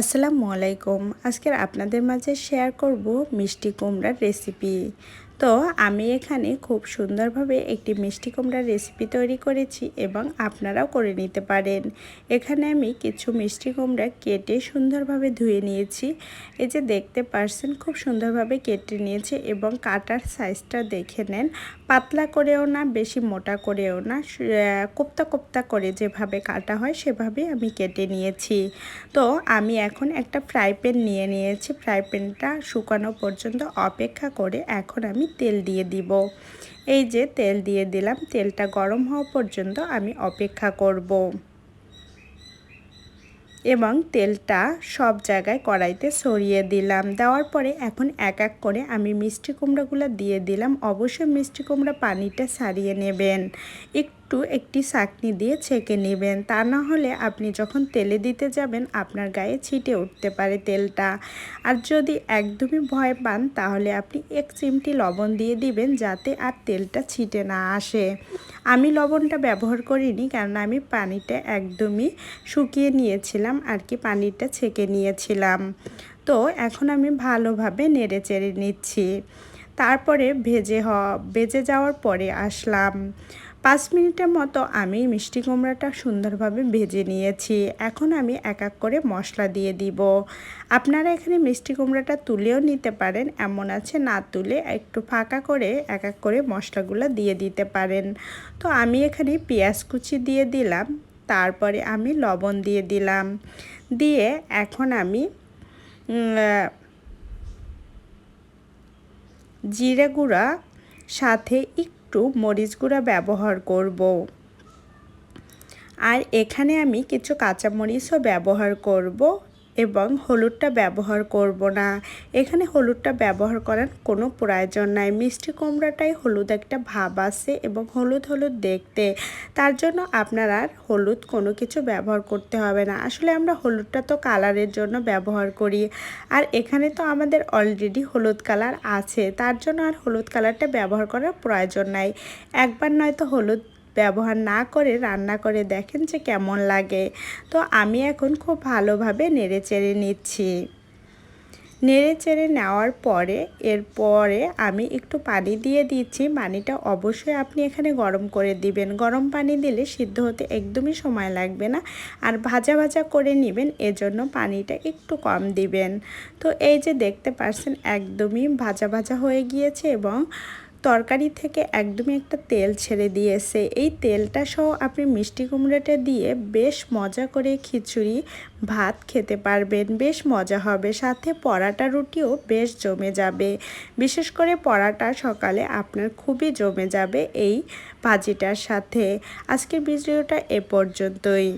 আসসালামু আলাইকুম। আজকের আপনাদের মাঝে শেয়ার করব মিষ্টি কুমড়ার রেসিপি তো আমি এখানে খুব সুন্দরভাবে একটি মিষ্টি কুমড়ার রেসিপি তৈরি করেছি এবং আপনারাও করে নিতে পারেন। এখানে আমি কিছু মিষ্টি কুমড়া কেটে সুন্দরভাবে ধুয়ে নিয়েছি। এই যে দেখতে পারছেন খুব সুন্দরভাবে কেটে নিয়েছি এবং কাটার সাইজটা দেখে নেন। পাতলা করেও না, বেশি মোটা করেও না কোপ্তা কোপ্তা করে যেভাবে কাটা হয় সেভাবে আমি কেটে নিয়েছি। তো আমি এখন একটা ফ্রাই প্যান নিয়ে নিয়েছি। ফ্রাই প্যানটা শুকানো পর্যন্ত অপেক্ষা করে এখন আমি তেল দিয়ে দিব। এই যে তেল দিয়ে দিলাম, তেলটা গরম হওয়া পর্যন্ত আমি অপেক্ষা করব। এবং তেলটা সব জায়গায় কড়াইতে সরিয়ে দিলাম। দেওয়ার পরে এখন এক এক করে আমি মিষ্টি কুমড়োগুলো দিয়ে দিলাম। অবশ্যই মিষ্টি কুমড়া পানিটা সারিয়ে নেবেন। একটু একটু চাকনি দিয়ে ছেঁকে নেবেন। তা না হলে আপনি যখন তেলে দিতে যাবেন, আপনার গায়ে ছিটে উঠতে পারে তেলটা। আর যদি একদমই ভয় পান, তাহলে আপনি এক চিমটি লবণ দিয়ে দিবেন যাতে আর তেলটা ছিটে না আসে। আমি লবণটা ব্যবহার করিনি কারণ আমি পানিটা একদমই শুকিয়ে নিয়েছিলাম। আর কি পানিটা ছেঁকে নিয়েছিলাম। তো এখন আমি ভালোভাবে নেড়ে চেড়ে নিচ্ছি। তারপরে ভেজে হ, ভেজে যাওয়ার পরে আসলাম। পাঁচ মিনিটের মতো আমি মিষ্টি কুমড়াটা সুন্দরভাবে ভেজে নিয়েছি। এখন আমি এক এক করে মশলা দিয়ে দিব। আপনারা এখানে মিষ্টি কুমড়াটা তুলেও নিতে পারেন, এমন আছে না তুলে একটু ফাঁকা করে এক এক করে মশলাগুলো দিয়ে দিতে পারেন। তো আমি এখানে পেঁয়াজ কুচি দিয়ে দিলাম। তারপরে আমি লবণ দিয়ে দিলাম দিয়ে এখন আমি জিরে গুঁড়া, সাথে একটু মরিচ গুঁড়া ব্যবহার করব। আর এখানে আমি কিছু কাঁচামরিচও ব্যবহার করব এবং হলুদটা ব্যবহার করব না। এখানে হলুদটা ব্যবহার করার কোনো প্রয়োজন নাই। মিষ্টি কুমড়াটাই হলুদ একটা ভাব আছে এবং হলুদ হলুদ দেখতে। তার জন্য আপনার আর হলুদ কোনো কিছু ব্যবহার করতে হবে না। আসলে আমরা হলুদটা তো কালারের জন্য ব্যবহার করি। আর এখানে তো আমাদের অলরেডি হলুদ কালার আছে। তার জন্য আর হলুদ কালারটা ব্যবহার করার প্রয়োজন নাই। একবার নয়তো হলুদ ব্যবহার না করে রান্না করে দেখেন যে কেমন লাগে। তো আমি এখন খুব ভালোভাবে নেড়ে চেড়ে নিচ্ছি। নেড়ে চেড়ে নেওয়ার পরে এরপরে আমি একটু পানি দিয়ে দিচ্ছি। পানিটা অবশ্যই আপনি এখানে গরম করে দিবেন। গরম পানি দিলে সিদ্ধ হতে একদমই সময় লাগবে না। আর ভাজা ভাজা করে নেবেন, এজন্য পানিটা একটু কম দিবেন। তো এই যে দেখতে পাচ্ছেন একদমই ভাজা ভাজা হয়ে গিয়েছে এবং তরকারি থেকে একদমই একটা তেল ছেড়ে দিয়েছে। এই তেলটা সহ আপনি মিষ্টি কুমড়োটা দিয়ে বেশ মজা করে খিচুড়ি, ভাত খেতে পারবেন। বেশ মজা হবে। সাথে পরাটা রুটিও বেশ জমে যাবে। বিশেষ করে পরাটা সকালে আপনার খুবই জমে যাবে এই ভাজিটার সাথে। আজকের ভিডিওটা এ পর্যন্তই।